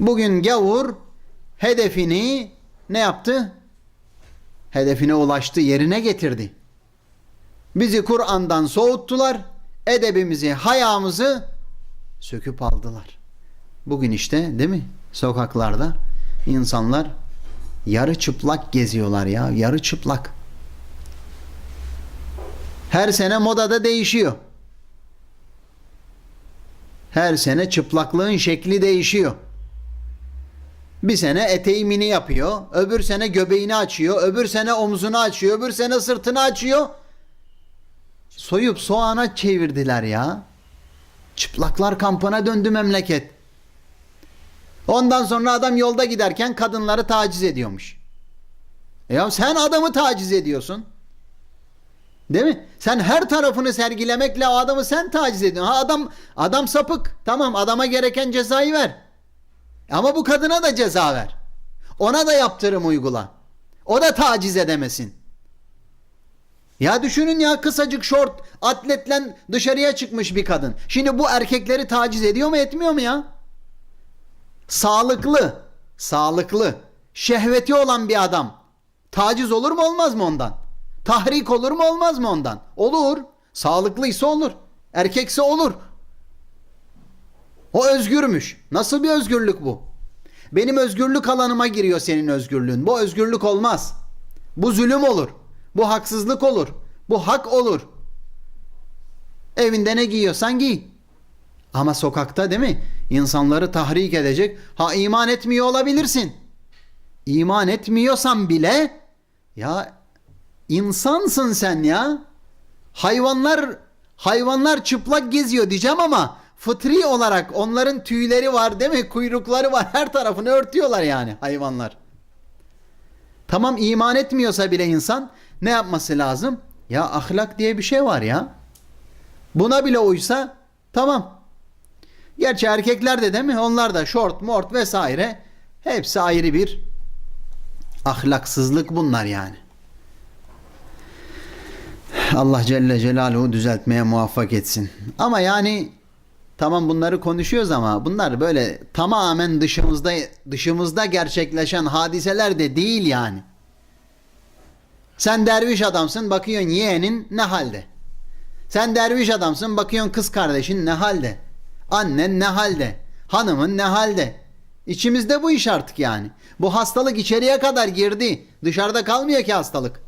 Bugün gavur hedefini ne yaptı? Hedefine ulaştı, yerine getirdi. Bizi Kur'an'dan soğuttular. Edebimizi, hayamızı söküp aldılar. Bugün işte değil mi? Sokaklarda insanlar yarı çıplak geziyorlar ya. Yarı çıplak. Her sene modada değişiyor. Her sene çıplaklığın şekli değişiyor. Bir sene eteği mini yapıyor, öbür sene göbeğini açıyor, öbür sene omzunu açıyor, öbür sene sırtını açıyor. Soyup soğana çevirdiler ya. Çıplaklar kampına döndü memleket. Ondan sonra adam yolda giderken kadınları taciz ediyormuş. Ya sen adamı taciz ediyorsun. Değil mi? Sen her tarafını sergilemekle o adamı sen taciz ediyorsun. Ha adam adam sapık. Tamam adama gereken cezayı ver. Ama bu kadına da ceza ver. Ona da yaptırım uygula. O da taciz edemesin. Ya düşünün ya kısacık şort atletle dışarıya çıkmış bir kadın. Şimdi bu erkekleri taciz ediyor mu etmiyor mu ya? Sağlıklı, sağlıklı, şehveti olan bir adam taciz olur mu olmaz mı ondan? Tahrik olur mu olmaz mı ondan? Olur. Sağlıklıysa olur. Erkekse olur. O özgürmüş. Nasıl bir özgürlük bu? Benim özgürlük alanıma giriyor senin özgürlüğün. Bu özgürlük olmaz. Bu zulüm olur. Bu haksızlık olur. Bu hak olur. Evinde ne giyiyorsan giy. Ama sokakta değil mi? İnsanları tahrik edecek. Ha iman etmiyor olabilirsin. İman etmiyorsan bile ya insansın sen ya. Hayvanlar hayvanlar çıplak geziyor diyeceğim ama fıtri olarak onların tüyleri var değil mi? Kuyrukları var. Her tarafını örtüyorlar yani hayvanlar. Tamam iman etmiyorsa bile insan ne yapması lazım? Ya ahlak diye bir şey var ya. Buna bile uysa tamam. Gerçi erkekler de değil mi? Onlar da şort, mort vesaire hepsi ayrı bir ahlaksızlık bunlar yani. Allah Celle Celaluhu düzeltmeye muvaffak etsin. Ama yani tamam bunları konuşuyoruz ama bunlar böyle tamamen dışımızda dışımızda gerçekleşen hadiseler de değil yani. Sen derviş adamsın bakıyorsun yeğenin ne halde. Sen derviş adamsın bakıyorsun kız kardeşin ne halde. Annen ne halde. Hanımın ne halde. İçimizde bu iş artık yani. Bu hastalık içeriye kadar girdi. Dışarıda kalmıyor ki hastalık.